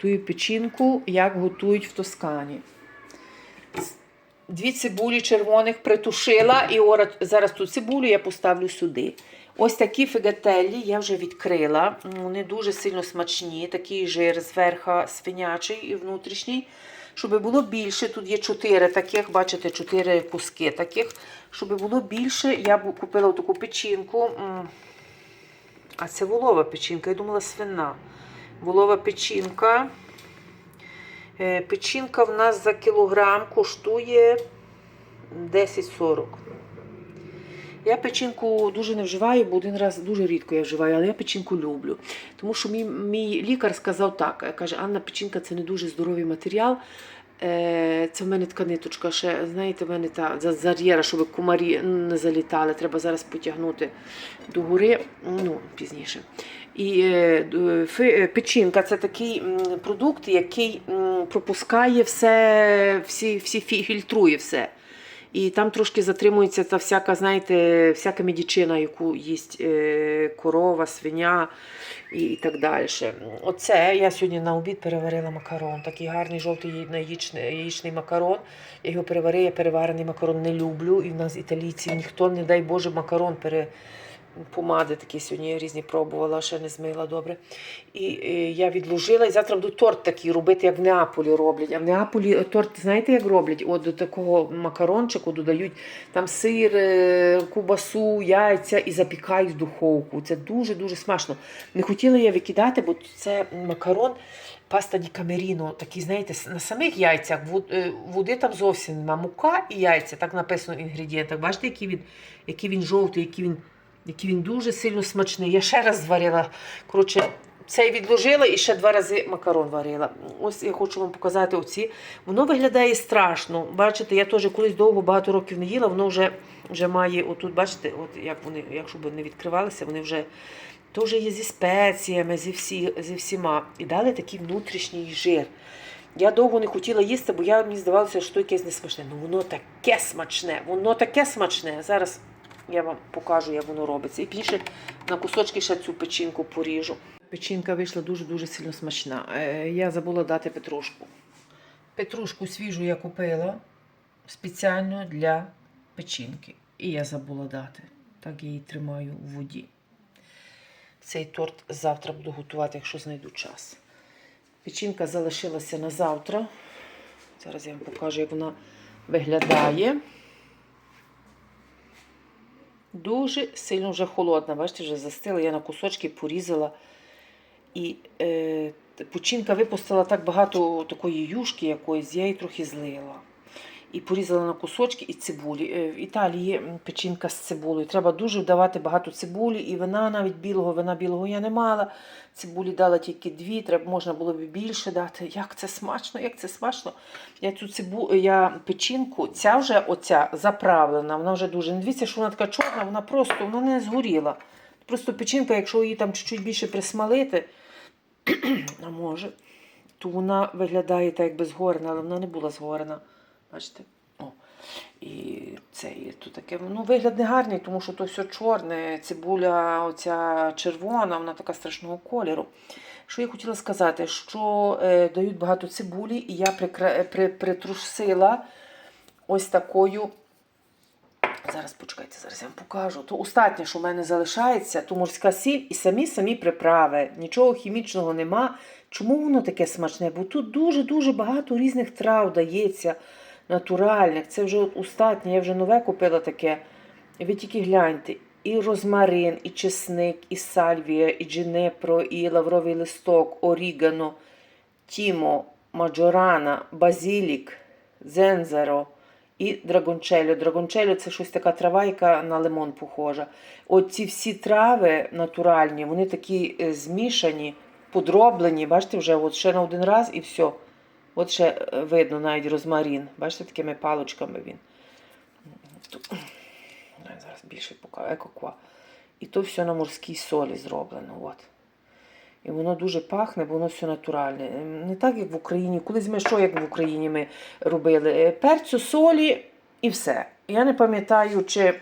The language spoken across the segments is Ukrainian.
Готую печінку, як готують в Тоскані. Дві цибулі червоних притушила, і зараз ту цибулю я поставлю сюди. Ось такі фігателі я вже відкрила. Вони дуже сильно смачні, такий жир зверху свинячий і внутрішній. Щоб було більше, тут є чотири таких, бачите, чотири куски таких. Щоб було більше, я б купила таку печінку. А це волова печінка, я думала свина. Волова печінка. Е, Печінка в нас за кілограм коштує 10,40. Я печінку дуже не вживаю, бо один раз дуже рідко я вживаю, але я печінку люблю. Тому що мій, мій лікар сказав так: каже, Анна, печінка це не дуже здоровий матеріал. Е, Це в мене така ниточка, ще, знаєте, в мене та зар'єра, щоб комарі не залітали. Треба зараз потягнути до гори, ну, пізніше. І е, фи- е, печінка це такий продукт, який пропускає все, всі, всі фільтрує все. І там трошки затримується та всяка, знаєте, всяка медичина, яку їсть е, корова, свиня і, так далі. Оце я сьогодні на обід переварила макарон. Такий гарний жовтий яєчний макарон. Я його переварила, я переварений макарон не люблю. І в нас італійців ніхто, не дай Боже, макарон пере. Помади такі сьогодні я різні пробувала, ще не змила добре. І, е, я відложила, і завтра буду торт такий робити, як в Неаполі роблять. А в Неаполі е, торт, знаєте, як роблять? От до такого макарончику додають там сир, е, кубасу, яйця і запікають в духовку. Це дуже-дуже смачно. Не хотіла я викидати, бо це макарон. Паста ді камеріно, такий, знаєте, на самих яйцях води там зовсім нема. Мука і яйця, так написано в інгредієнтах. Бачите, який він, який він жовтий, який він, який він дуже сильно смачний. Я ще раз зварила. Коротше, цей відложила і ще два рази макарон варила. Ось я хочу вам показати оці. Воно виглядає страшно. Бачите, я теж колись довго багато років не їла, воно вже, вже має отут, бачите, от як вони, якщо б не відкривалися, вони вже. Вже є зі спеціями, зі, всі, зі всіма. І дали такий внутрішній жир. Я довго не хотіла їсти, бо я, мені здавалося, що якесь несмачне. Ну воно таке смачне, воно таке смачне. Зараз я вам покажу, як воно робиться. І пізніше на кусочки ще цю печінку поріжу. Печінка вийшла дуже-дуже сильно смачна. Е, Я забула дати петрушку. Петрушку свіжу я купила спеціально для печінки. І я забула дати. Так я її тримаю в воді. Цей торт завтра буду готувати, якщо знайду час. Печінка залишилася на завтра. Зараз я вам покажу, як вона виглядає. Дуже сильно вже холодна. Бачите, вже застила. Я на кусочки порізала. І е, печінка випустила так багато такої юшки якоїсь, я її трохи злила. І порізала на кусочки і цибулі. Е, В Італії печінка з цибулею. Треба дуже давати багато цибулі, і вина навіть білого, вина білого я не мала. Цибулі дала тільки дві, треба, можна було б більше дати. Як це смачно, як це смачно. Я цю цибу, я печінку, ця вже оця заправлена, вона вже дуже. Не дивіться, що вона така чорна, вона просто вона не згоріла. Просто печінка, якщо її там чуть-чуть більше присмалити, а може, то вона виглядає так, якби згорена, але вона не була згорена. Бачите? О. І це і тут таке. Ну, вигляд не гарний, тому що то все чорне, цибуля, оця червона, вона така страшного кольору. Що я хотіла сказати, що е, дають багато цибулі, і я прикра... при... притрусила ось такою. Зараз почекайте, зараз я вам покажу. То остатнє, що в мене залишається, то морська сіль і самі самі приправи. Нічого хімічного нема. Чому воно таке смачне? Бо тут дуже-дуже багато різних трав дається, натуральних. Це вже от остатнє, я вже нове купила таке. Ви тільки гляньте. І розмарин, і чесник, і сальвія, і джинепро, і лавровий листок, орігано, тімо, маджорана, базілік, зензеро і драгончелю. Драгончелю це щось така трава, яка на лимон похожа. От ці всі трави натуральні, вони такі е, змішані, подроблені. Бачите, вже от ще на один раз і все. От ще е, видно навіть розмарин. Бачите, такими паличками він. Зараз більше покажу. Екоква. І то все на морській солі зроблено. От. І воно дуже пахне, бо воно все натуральне. Ем, Не так, як в Україні. Колись ми що, як в Україні ми робили? Е, Перцю, солі і все. Я не пам'ятаю, чи,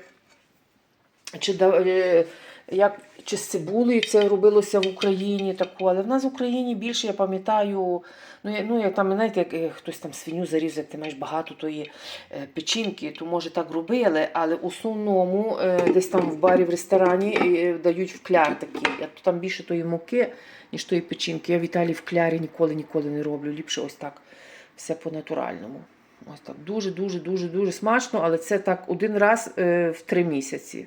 чи е, як чи з цибулею це робилося в Україні таку, але в нас в Україні більше, я пам'ятаю, ну, я, ну як там, знаєте, як хтось там свиню зарізав, ти маєш багато тої е, печінки, то може так робили, але в основному е, десь там в барі, в ресторані е, дають в кляр такий, а то там більше тої муки, ніж тої печінки. Я в Італії в клярі ніколи ніколи не роблю. Ліпше ось так, все по-натуральному. Ось так дуже, дуже, дуже, смачно, але це так один раз в три місяці.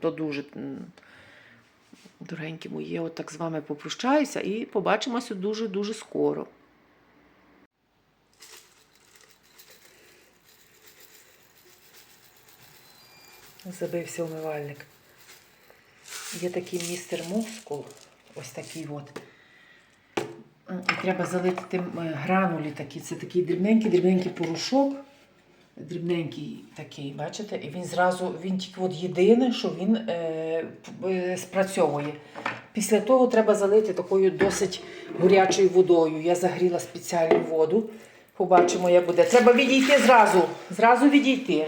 То дуже. Дорогенькі мої, я от так з вами попрощаюся і побачимося дуже-дуже скоро. Забився умивальник. Є такий містер мускул, ось такий от. І треба залити е, гранулі такі. Це такий дрібненький-дрібненький порошок. Дрібненький такий, бачите? І він зразу, він тільки от єдине, що він е, е, спрацьовує. Після того треба залити такою досить горячою водою. Я загріла спеціальну воду. Побачимо, як буде. Треба відійти зразу. Зразу відійти.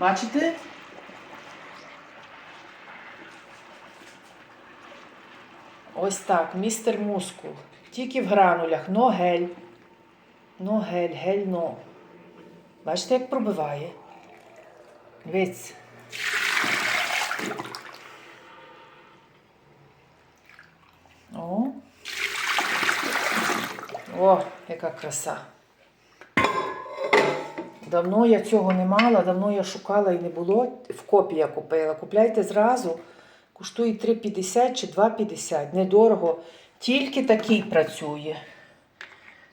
Бачите? Ось так, містер мускул. Тільки в гранулях, но гель. Но гель, гель, но. Бачите, як пробиває? Дивіться. О. О, яка краса. Давно я цього не мала, давно я шукала і не було. В копі я купила. Купляйте зразу. Коштує 3,50 чи 2,50. Недорого. Тільки такий працює.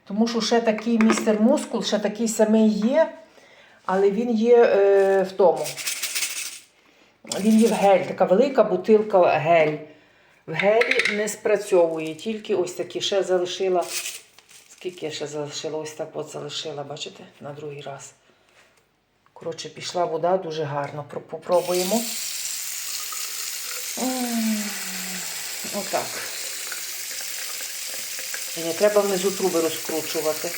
Тому що ще такий містер мускул, ще такий самий є, але він є е, в тому. Він є в гель, така велика бутилка гель. В гелі не спрацьовує, тільки ось такі ще залишила. Скільки я ще залишила? Ось так от залишила, бачите, на другий раз. Коротше, пішла вода дуже гарно. Попробуємо. Отак. Не треба внизу труби розкручувати.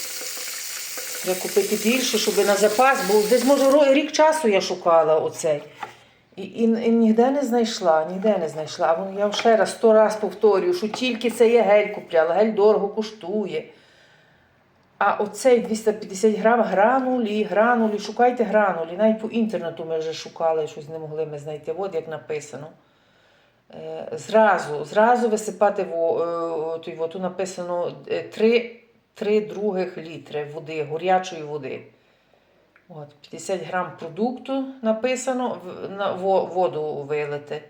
Треба купити більше, щоб на запас був. Десь, може, рік часу я шукала оцей. І, і, і ніде не знайшла, ніде не знайшла. Вон я ще раз, сто раз повторюю, що тільки це є гель купляла, гель дорого коштує. А оцей 250 грам гранулі, гранулі, шукайте гранулі. Навіть по інтернету ми вже шукали, щось не могли ми знайти. От як написано. Е, Зразу, зразу висипати е, тут написано 3, 3 других літри води, горячої води. От, 50 грам продукту написано, на во- воду вилити.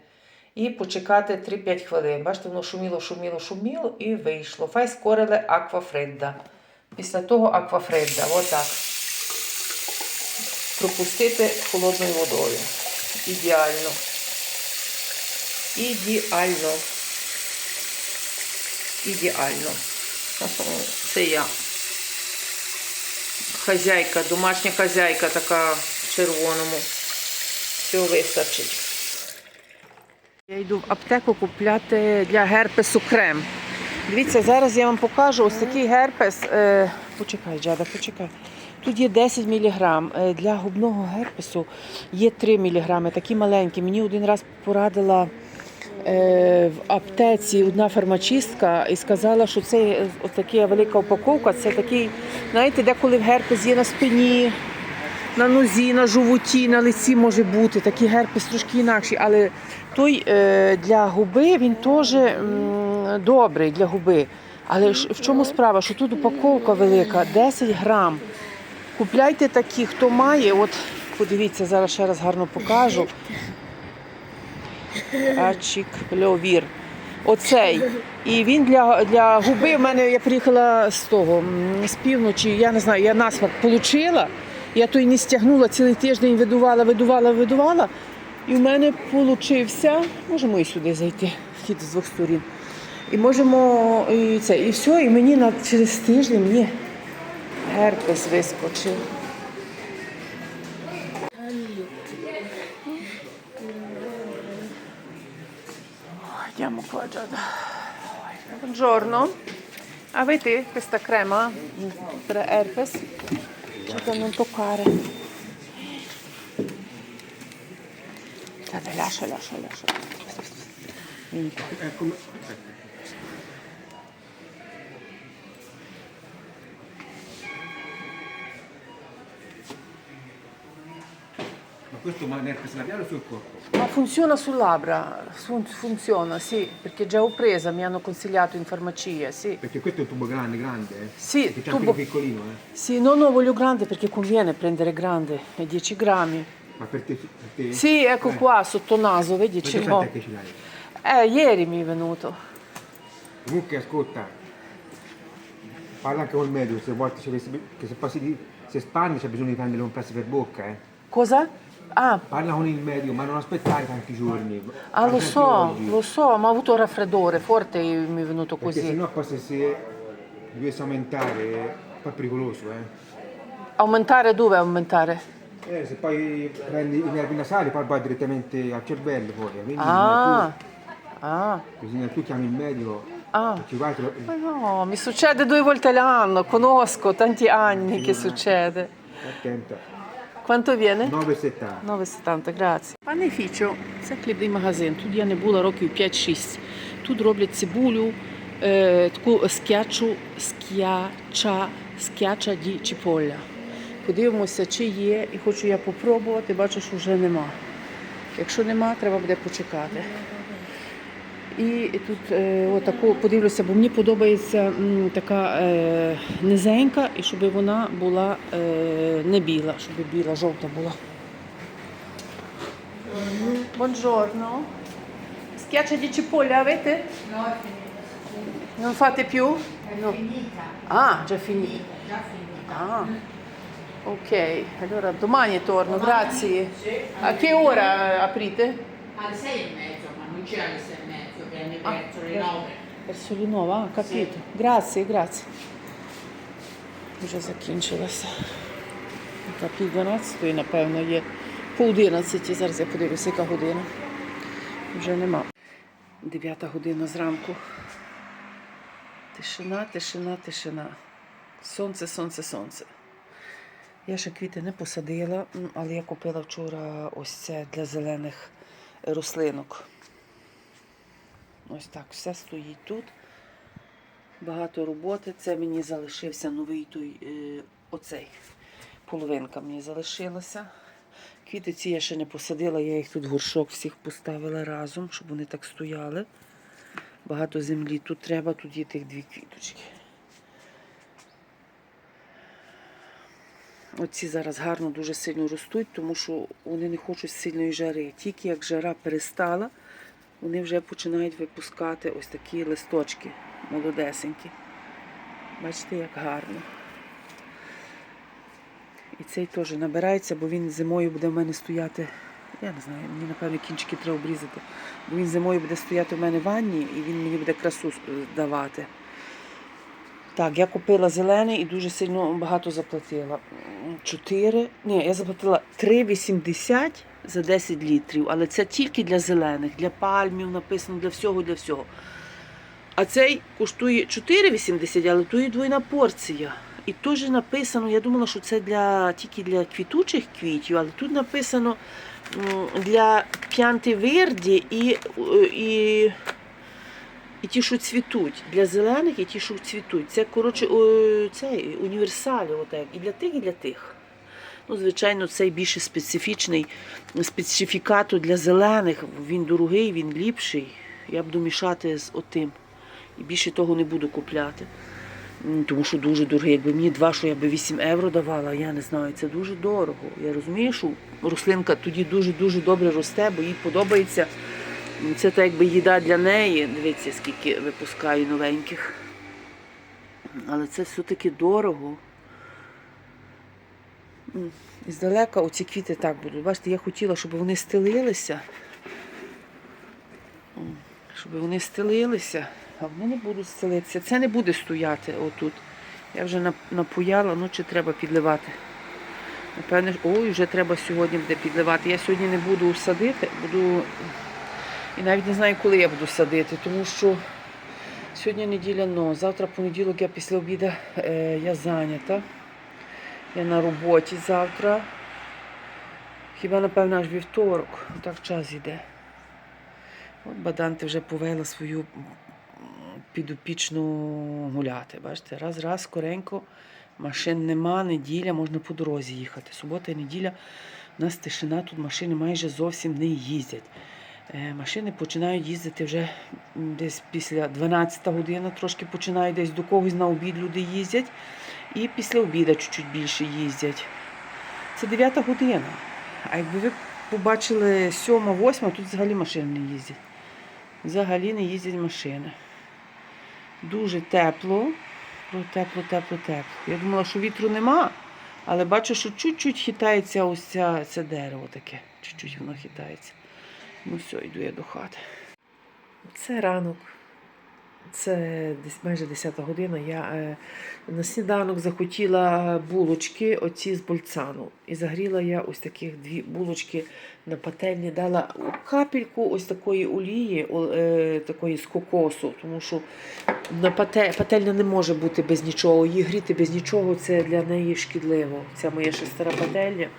І почекати 3-5 хвилин. Бачите, воно шуміло, шуміло, шуміло і вийшло. Фай скорили аквафридда. Після того аквафридда. Отак. Пропустити холодною водою. Ідеально. Ідеально. Ідеально. Це я. Хазяйка, домашня хазяйка така в червоному. Все вистачить. Я йду в аптеку купляти для герпесу крем. Дивіться, зараз я вам покажу ось такий герпес. Е, почекай, Джада, почекай. Тут є 10 мг. Для губного герпесу є 3 мг, такі маленькі. Мені один раз порадила е, в аптеці одна фармачистка і сказала, що це е, така велика упаковка. Це такий, знаєте, деколи в герпес є на спині, на нозі, на животі, на лиці може бути. Такий герпес трошки інакший, але той е, для губи він теж добрий для губи. Але в чому справа? Що тут упаковка велика, 10 грам. Купляйте такі, хто має. От подивіться, зараз ще раз гарно покажу. Ачік льовір. Оцей. І він для, для губи. В мене я приїхала з того, з півночі, я не знаю, я насмарк отримала. Я той не стягнула цілий тиждень, видувала, видувала, видувала. І в мене получився, можемо і сюди зайти, вхід з двох сторін. І можемо і це, і все, і мені на через тиждень мені герпес вискочив. Buongiorno, avete questa crema per herpes? Cerca di non toccare. Dai, lascia, lascia, lascia. Ecco, questo ma nel labiale o sul corpo? Ma funziona sul labbra, Fun- funziona, sì, perché già ho presa, mi hanno consigliato in farmacia, sì. Perché questo è un tubo grande, grande, eh? Sì, Perché c'è tubo- piccolino, eh? Sì, no, no, voglio grande perché conviene prendere grande, è 10 grammi. Ma per te... Per te? Sì, ecco Eh, qua, sotto naso, vedi, ce l'ho. che ce l'hai? Eh, ieri mi è venuto. Comunque ascolta, parla anche col medico, se vuoi, che se passi di... Se spandi c'è bisogno di prendere un pezzo per bocca, eh? Cosa? Ah, Parla con il medico, ma non aspettare tanti giorni. ah, lo so, lo so, ma ho avuto un raffreddore forte e mi è venuto Perché così. sennò poi se si dovesse aumentare è un po' pericoloso, eh? Aumentare dove aumentare? Eh, se poi prendi i nervi nasali poi vai direttamente al cervello poi. Quindi Ah, tu, ah, bisogna tu chiami il medico, ah. ci vai, lo- Ma no, mi succede due volte l'anno, conosco tanti anni che succede. attenta. Quanto viene? 9,70. 9,70, grazie. Панефічо, це хлібний магазин. Тут я не була років 5-6. Тут роблять цибулю, е, таку скячу, скяча, скяча ді чіполя. Подивимося, чи є, і хочу я попробувати, бачу, що вже нема. Якщо нема, треба буде почекати. І тут е, отаку подивлюся, бо мені подобається м, така е, низенька, і щоб вона була е, не біла, щоб біла, жовта була. Buongiorno. Schiaccia di cipolla avete? No, è finita. Non fate più? È No. finita. Ah, già finita. Già finita. Ah. Ok, allora domani torno, Domani, grazie. sì. A che ora aprite? Alle sei e mezzo, ma non c'è alle sei e mezzo, Ah, verso le ver- Verso le 9, ah, capito. Grazie, grazie. Вже закінчилося. Така півдванадцятої, напевно, є по 11. Зараз я подивлюся, яка година. Вже нема. Дев'ята година зранку. Тишина, тишина, тишина. Сонце, сонце, сонце. Я ще квіти не посадила, але я купила вчора ось це для зелених рослинок. Ось так, все стоїть тут. Багато роботи. Це мені залишився новий той е, оцей. Половинка мені залишилася. Квіти ці я ще не посадила, я їх тут горшок всіх поставила разом, щоб вони так стояли. Багато землі тут треба, тут є тих дві квіточки. Оці зараз гарно дуже сильно ростуть, тому що вони не хочуть сильної жари. Тільки як жара перестала, вони вже починають випускати ось такі листочки молодесенькі. Бачите, як гарно. І цей теж набирається, бо він зимою буде в мене стояти. Я не знаю, мені напевно кінчики треба обрізати. Він зимою буде стояти в мене в ванні і він мені буде красу давати. Так, я купила зелений і дуже сильно багато заплатила. 4, ні, я заплатила 3,80 за 10 літрів, але це тільки для зелених, для пальмів написано, для всього, для всього. А цей коштує 4,80, але тут є двойна порція. І теж написано, я думала, що це для, тільки для квітучих квітів, але тут написано для п'янти верді і, і, і ті, що цвітуть. Для зелених і ті, що цвітуть. Це, коротше, цей універсалі, отак, і для тих, і для тих. Ну, звичайно, цей більше специфічний специфікату для зелених. Він дорогий, він ліпший. Я буду мішати з отим. І більше того не буду купляти. Тому що дуже дорогий. Якби мені два, що я би 8 євро давала, я не знаю, це дуже дорого. Я розумію, що рослинка тоді дуже-дуже добре росте, бо їй подобається. Це так якби їда для неї. Дивіться, скільки випускаю новеньких. Але це все-таки дорого. Здалека оці квіти так будуть. Бачите, я хотіла, щоб вони стелилися. Щоб вони стелилися, а вони не будуть стелитися. Це не буде стояти отут. Я вже напояла, ну чи треба підливати. Напевне, ой, вже треба сьогодні буде підливати. Я сьогодні не буду садити, буду. І навіть не знаю, коли я буду садити, тому що сьогодні неділя, но завтра понеділок я після обіду е, я зайнята. Я на роботі завтра. Хіба, напевно, аж вівторок. Так час йде. От Баданти вже повела свою підопічну гуляти. Бачите, раз, раз, скоренько, машин нема, неділя, можна по дорозі їхати. Субота і неділя, у нас тишина, тут машини майже зовсім не їздять. Е, Машини починають їздити вже десь після 12 години, трошки починають десь до когось на обід люди їздять. І після обіду чуть-чуть більше їздять. Це 9 година. А якби ви побачили 7-8, тут взагалі машини не їздять. Взагалі не їздять машини. Дуже тепло. Тепло, тепло, тепло. Я думала, що вітру нема, але бачу, що чуть-чуть хитається ось ця, це дерево таке. Чуть-чуть воно хитається. Ну все, йду я до хати. Це ранок. Це десь майже 10 година. Я е, на сніданок захотіла булочки оці з бульцану. І загріла я ось таких дві булочки на пательні. Дала капельку ось такої олії, е, такої з кокосу, тому що на пате, пательня не може бути без нічого. Її гріти без нічого це для неї шкідливо. Ця моя ще стара пательня.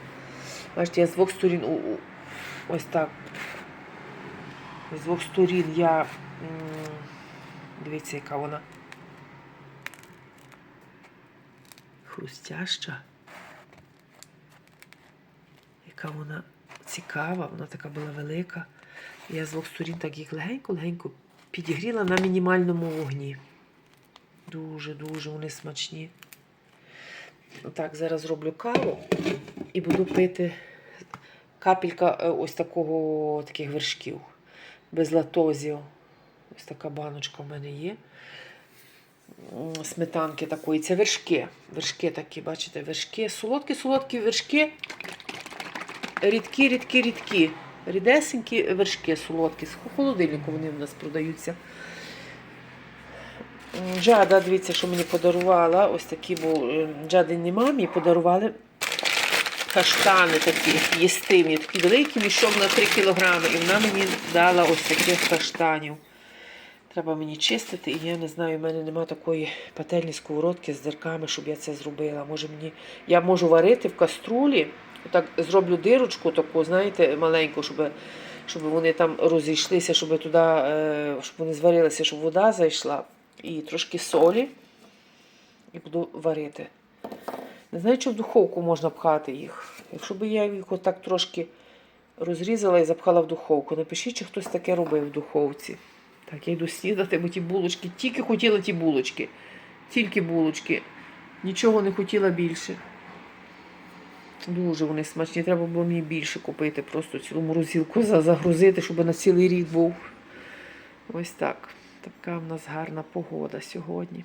Бачите, я з двох сторін ось так з двох сторін я. Дивіться, яка вона хрустяща. Яка вона цікава, вона така була велика. Я з двох сторін так їх легенько-легенько підігріла на мінімальному вогні. Дуже-дуже вони смачні. Так, зараз зроблю каву і буду пити капелька е, ось такого, таких вершків без латозів. Ось така баночка в мене є. Сметанки такої. Це вершки. Вершки такі, бачите, вершки. Солодкі, солодкі вершки. Рідкі, рідкі, рідкі. Рідесенькі вершки солодкі. З холодильнику вони в нас продаються. Джада, дивіться, що мені подарувала. Ось такі, бо е, Джадині мамі подарували каштани такі їстивні, такий великий мішок на 3 кілограми. І вона мені дала ось таких каштанів. Треба мені чистити, і я не знаю, в мене немає такої пательні сковородки з дирками, щоб я це зробила. Може мені. Я можу варити в каструлі, так зроблю дирочку таку, знаєте, маленьку, щоб, щоб вони там розійшлися, щоб туди, е, щоб вони зварилися, щоб вода зайшла, і трошки солі, і буду варити. Не знаю, чи в духовку можна пхати їх. Якщо б я їх отак трошки розрізала і запхала в духовку. Напишіть, чи хтось таке робив в духовці. Так, я йду снідати, бо ті булочки, тільки хотіла ті булочки. Тільки булочки. Нічого не хотіла більше. Дуже вони смачні. Треба було мені більше купити, просто цілу морозилку загрузити, щоб на цілий рік був. Ось так. Така в нас гарна погода сьогодні.